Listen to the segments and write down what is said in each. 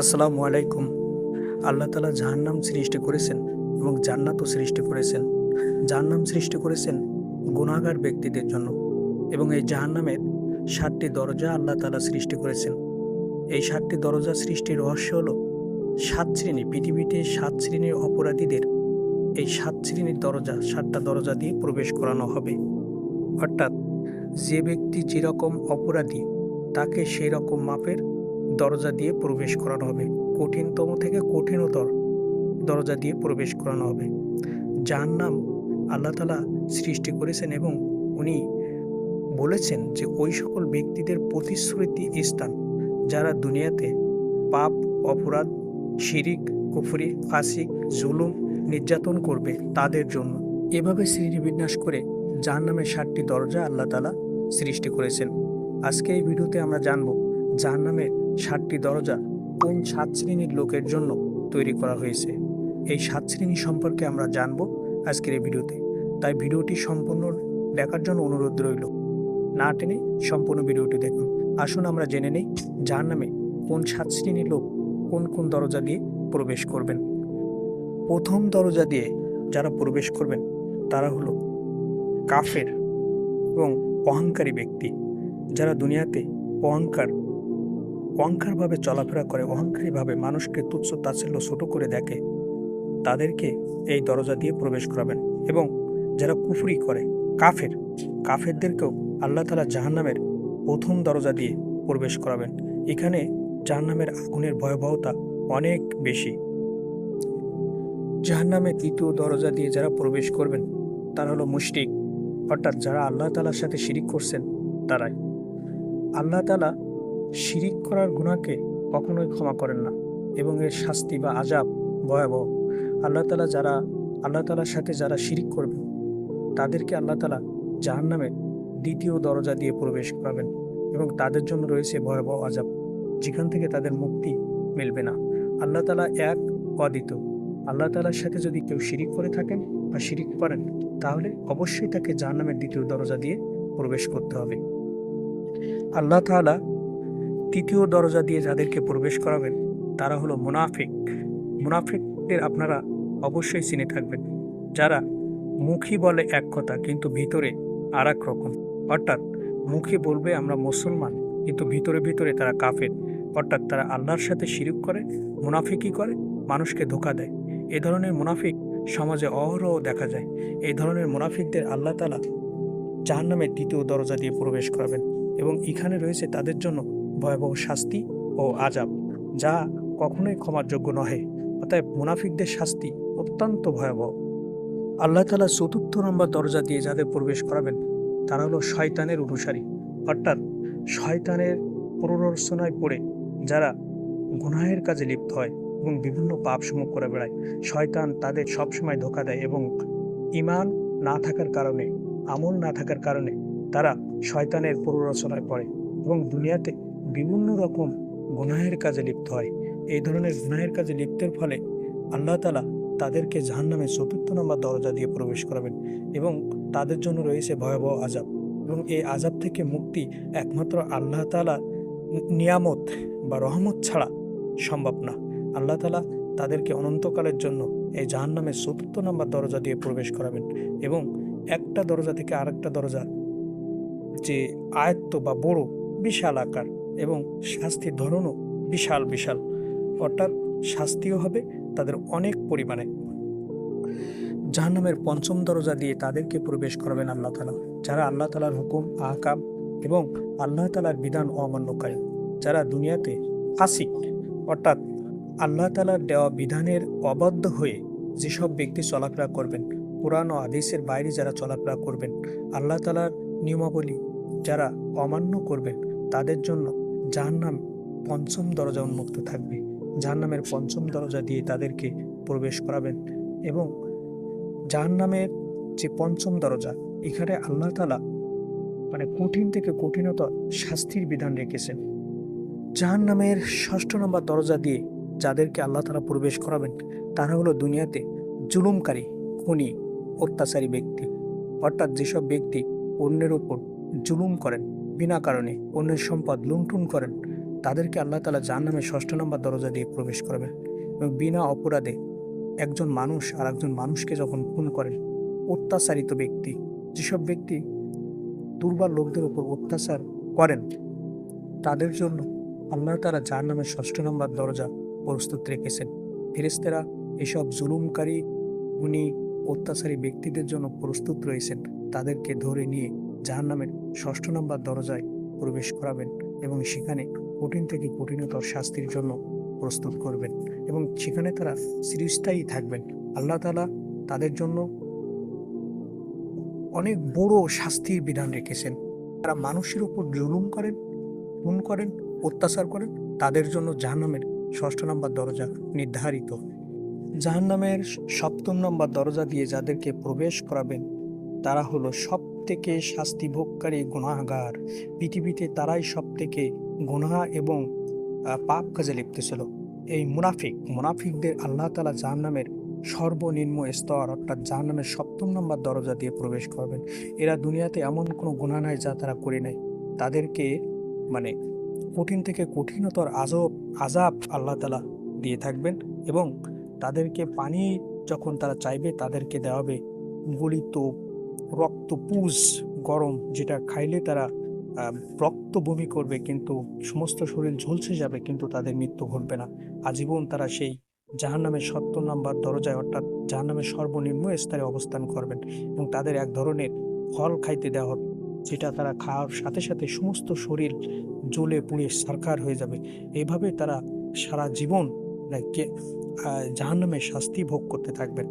আসসালামু আলাইকুম। আল্লাহ তালা জাহান্নাম সৃষ্টি করেছেন এবং জান্নাতও সৃষ্টি করেছেন। জাহান্নাম সৃষ্টি করেছেন গুণাগার ব্যক্তিদের জন্য এবং এই জাহান্নামের সাতটি দরজা আল্লাহ তালা সৃষ্টি করেছেন। এই সাতটি দরজা সৃষ্টির রহস্য হল সাত শ্রেণি, পৃথিবীতে সাত শ্রেণির অপরাধীদের এই সাত শ্রেণির দরজা, সাতটা দরজা দিয়ে প্রবেশ করানো হবে। অর্থাৎ যে ব্যক্তি যেরকম অপরাধী, তাকে সেই রকম মাপের দরজা দিয়ে প্রবেশ করানো হবে। কঠিনতম থেকে কঠিনতর দরজা দিয়ে প্রবেশ করানো হবে। যার নাম আল্লাহ তালা সৃষ্টি করেছেন এবং উনি বলেছেন যে ওই সকল ব্যক্তিদের প্রতিশ্রুতি স্থান, যারা দুনিয়াতে পাপ, অপরাধ, শিরিক, কুফরি ফাসিক জুলুম, নির্যাতন করবে তাদের জন্য। এভাবে শ্রেণীবিন্যাস করে যার নামে ষাটটি দরজা আল্লাহ তালা সৃষ্টি করেছেন। আজকে এই ভিডিওতে আমরা জানব যার নামে সাতটি দরজা কোন সাত শ্রেণির লোকের জন্য তৈরি করা হয়েছে। এই সাত শ্রেণি সম্পর্কে আমরা জানব আজকের এই ভিডিওতে। তাই ভিডিওটি সম্পূর্ণ দেখার জন্য অনুরোধ রইল। না টেনে সম্পূর্ণ ভিডিওটি দেখুন। আসুন আমরা জেনে নেই যার নামে কোন সাত শ্রেণির লোক কোন কোন দরজা দিয়ে প্রবেশ করবেন। প্রথম দরজা দিয়ে যারা প্রবেশ করবেন তারা হলো কাফের এবং অহংকারী ব্যক্তি। যারা দুনিয়াতে অহংকার অহংকারভাবে চলাফেরা করে, অহংকারীভাবে মানুষকে তুচ্ছ তাচ্ছিল্য ছোট করে দেখে, তাদেরকে এই দরজা দিয়ে প্রবেশ করাবেন। এবং যারা কুফরি করে, কাফের, কাফেরদেরকেও আল্লাহ তালা জাহান্নামের প্রথম দরজা দিয়ে প্রবেশ করাবেন। এখানে জাহান্নামের আগুনের ভয়াবহতা অনেক বেশি। জাহান্নামের তৃতীয় দরজা দিয়ে যারা প্রবেশ করবেন, তারা হলো মুশরিক। অর্থাৎ যারা আল্লাহ তালার সাথে শিরিক করছেন, তারাই। আল্লাহ তালা শিরিক করার গুণাকে কখনোই ক্ষমা করেন না এবং এর শাস্তি বা আজাব ভয়াবহ। আল্লাহ তালা যারা, আল্লাহ তালার সাথে যারা শিরিক করবেন, তাদেরকে আল্লাহ তালা জাহান নামে দ্বিতীয় দরজা দিয়ে প্রবেশ করাবেন এবং তাদের জন্য রয়েছে ভয়াবহ আজাব যেখান থেকে তাদের মুক্তি মিলবে না। আল্লাহ তালা এক অদিত আল্লাহ তালার সাথে যদি কেউ শিরিক করে থাকেন বা শিরিক করেন, তাহলে অবশ্যই তাকে জাহান্নামের দ্বিতীয় দরজা দিয়ে প্রবেশ করতে হবে। আল্লাহ তাআলা তৃতীয় দরজা দিয়ে যাদেরকে প্রবেশ করাবেন, তারা হলো মুনাফিক। মুনাফিকদের আপনারা অবশ্যই চিনে থাকবেন, যারা মুখী বলে এক কথা কিন্তু ভিতরে আর এক রকম। অর্থাৎ মুখে বলবে আমরা মুসলমান, কিন্তু ভিতরে ভিতরে তারা কাফের। অর্থাৎ তারা আল্লাহর সাথে শিরিক করে, মুনাফিকই করে, মানুষকে ধোকা দেয়। এ ধরনের মুনাফিক সমাজে অহরহ দেখা যায়। এই ধরনের মুনাফিকদের আল্লাহ তালা জাহান্নামের দ্বিতীয় দরজা দিয়ে প্রবেশ করাবেন এবং এখানে রয়েছে তাদের জন্য ভয়াবহ শাস্তি ও আজাব যা কখনোই ক্ষমার যোগ্য নহে, অতএব মুনাফিকদের শাস্তি অত্যন্ত ভয়াবহ। আল্লাহ তালা চতুর্থ নম্বর দরজা দিয়ে যাদের প্রবেশ করাবেন, তারা হলো শয়তানের অনুসারী। অর্থাৎ শয়তানের প্ররোচনায় পড়ে যারা গুনাহের কাজে লিপ্ত হয় এবং বিভিন্ন পাপ সমূহ করে বেড়ায়, শয়তান তাদের সবসময় ধোকা দেয় এবং ইমান না থাকার কারণে, আমল না থাকার কারণে তারা শয়তানের প্ররোচনায় পড়ে এবং দুনিয়াতে বিভিন্ন রকম গুনাহের কাজে লিপ্ত হয়। এই ধরনের গুনাহের কাজে লিপ্তের ফলে আল্লাহ তালা তাদেরকে জাহান্নামে চতুর্থ নম্বর দরজা দিয়ে প্রবেশ করাবেন এবং তাদের জন্য রয়েছে ভয়াবহ আজাব এবং এই আজাব থেকে মুক্তি একমাত্র আল্লাহ তালা নিয়ামত বা রহমত ছাড়া সম্ভব না। আল্লাহ তালা তাদেরকে অনন্তকালের জন্য এই জাহান্নামের চতুর্থ নম্বর দরজা দিয়ে প্রবেশ করাবেন এবং একটা দরজা থেকে আরেকটা দরজা যে আয়ত্ত বা বড়, বিশাল আকার এবং শাস্তির ধরনও বিশাল বিশাল। অর্থাৎ শাস্তিও হবে তাদের অনেক পরিমাণে। জাহান্নামের পঞ্চম দরজা দিয়ে তাদেরকে প্রবেশ করবেন আল্লাহ তালা যারা আল্লাহ তালার হুকুম আহকাম এবং আল্লাহ তালার বিধান অমান্যকারী, যারা দুনিয়াতে ফাসিক। অর্থাৎ আল্লাহ তালার দেওয়া বিধানের অবাধ্য হয়ে যেসব ব্যক্তি চলাফেরা করবেন, কোরআন ও আদেশের বাইরে যারা চলাফেরা করবেন, আল্লাহ তালার নিয়মাবলী যারা অমান্য করবেন, তাদের জন্য জাহান্নাম পঞ্চম দরজা উন্মুক্ত থাকবে। জাহান্নামের পঞ্চম দরজা দিয়ে তাদেরকে প্রবেশ করাবেন এবং জাহান্নামের যে পঞ্চম দরজা, এখানে আল্লাহ তালা মানে কঠিন থেকে কঠিনতর শাস্তির বিধান রেখেছেন। জাহান্নামের ষষ্ঠ নম্বর দরজা দিয়ে যাদেরকে আল্লাহ তালা প্রবেশ করাবেন, তারা হলো দুনিয়াতে জুলুমকারী, খুনি, অত্যাচারী ব্যক্তি। অর্থাৎ যেসব ব্যক্তি অন্যের ওপর জুলুম করেন বিনা কারণে অন্যের সম্পদ লুণ্ঠন করেন, তাদেরকে আল্লাহ তালা যার নামে ষষ্ঠ নম্বর দরজা দিয়ে প্রবেশ করাবেন এবং বিনা অপরাধে একজন মানুষ আর একজন মানুষকে যখন খুন করেন, অত্যাচারিত ব্যক্তি, যেসব ব্যক্তি দুর্বল লোকদের উপর অত্যাচার করেন, তাদের জন্য আল্লাহ তারা যার নামে ষষ্ঠ নম্বর দরজা প্রস্তুত রেখেছেন। ফেরেস্তেরা এসব জুলুমকারী উনি অত্যাচারী ব্যক্তিদের জন্য প্রস্তুত রয়েছেন, তাদেরকে ধরে নিয়ে যার নামের ষষ্ঠ নম্বর দরজায় প্রবেশ করাবেন এবং সেখানে কঠিন থেকে কঠিনতর শাস্তির জন্য প্রস্তুত করবেন এবং সেখানে তারা চিরস্থায়ী থাকবেন। আল্লাহ তালা তাদের জন্য অনেক বড় শাস্তির বিধান রেখেছেন। তারা মানুষের উপর জুলুম করেন, খুন করেন, অত্যাচার করেন, তাদের জন্য জাহান্নামের ষষ্ঠ নম্বর দরজা নির্ধারিত। জাহান্নামের সপ্তম নম্বর দরজা দিয়ে যাদেরকে প্রবেশ করাবেন, তারা হলো সব থেকে শাস্তি ভোগকারী গুণাগার পৃথিবীতে তারাই সব থেকে গুনাহ এবং পাপ কাজে লিপ্ত ছিল। এই মুনাফিক, মুনাফিকদের আল্লাহ তালা জাহান্নামের সর্বনিম্ন স্তর অর্থাৎ জাহান্নামের সপ্তম নম্বর দরজা দিয়ে প্রবেশ করবেন। এরা দুনিয়াতে এমন কোনো গুণা নাই যা তারা করে নাই। তাদেরকে মানে কঠিন থেকে কঠিনতর আজব আজাব আল্লাহ তালা দিয়ে থাকবেন এবং তাদেরকে পানি যখন তারা চাইবে তাদেরকে দেওয়া হবে। গলিত রক্তপুজ গরম যেটা খাইলে তারা রক্ত বমি করবে কিন্তু সমস্ত শরীর ঝলসে যাবে কিন্তু তাদের মৃত্যু ঘটবে না। আজীবন তারা সেই জাহান্নামের সত্তর নাম্বার দরজায় অর্থাৎ জাহান্নামের সর্বনিম্ন স্তরে অবস্থান করবেন এবং তাদের এক ধরনের ফল খাইতে দেওয়া হবে, যেটা তারা খাওয়ার সাথে সাথে সমস্ত শরীর জ্বলে পুড়ে সরকার হয়ে যাবে। এইভাবে তারা সারা জীবন জাহান্নামের শাস্তি ভোগ করতে থাকবেন।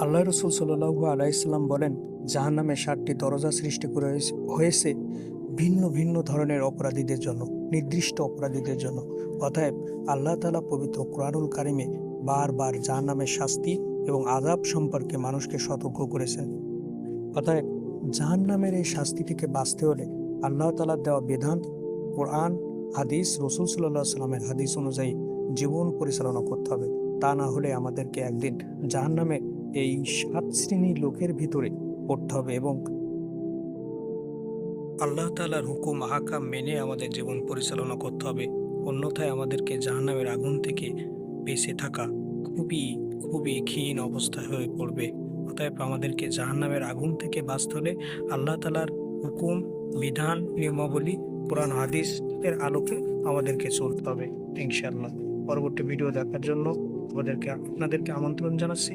আল্লাহ রসুল সাল্লু আলাইসাল্লাম বলেন, জাহান্নামে সাতটি দরজা সৃষ্টি করে হয়েছে- ভিন্ন ভিন্ন ধরনের অপরাধীদের জন্য, নির্দিষ্ট অপরাধীদের জন্য। অতএব আল্লাহ তালা পবিত্র কোরআনুল কারিমে বারবার জাহান্নামের শাস্তি এবং আজাব সম্পর্কে মানুষকে সতর্ক করেছেন। অতএব জাহান্নামের এই শাস্তি থেকে বাঁচতে হলে আল্লাহ তালার দেওয়া বিধান, কোরআন, হাদিস, রসুল সাল্লাহ সাল্লামের হাদিস অনুযায়ী জীবন পরিচালনা করতে হবে। তা না হলে আমাদেরকে একদিন জাহান্নামের এই সাত শ্রেণির লোকের ভিতরে পড়তে হবে এবং আল্লাহ তালার হুকুম, আহাকাম মেনে আমাদের জীবন পরিচালনা করতে হবে। অন্যথায় আমাদেরকে জাহান্নামের আগুন থেকে বেঁচে থাকা খুবই খুবই ক্ষীণ অবস্থায় হয়ে পড়বে। অতএব আমাদেরকে জাহান্নামের আগুন থেকে বাঁচতে হলে আল্লাহ তালার হুকুম, বিধান, নিয়মাবলী পুরাণ হাদিস এর আলোকে আমাদেরকে চলতে হবে ইনশাআল্লাহ। পরবর্তী ভিডিও দেখার জন্য আমাদেরকে, আপনাদেরকে আমন্ত্রণ জানাচ্ছি।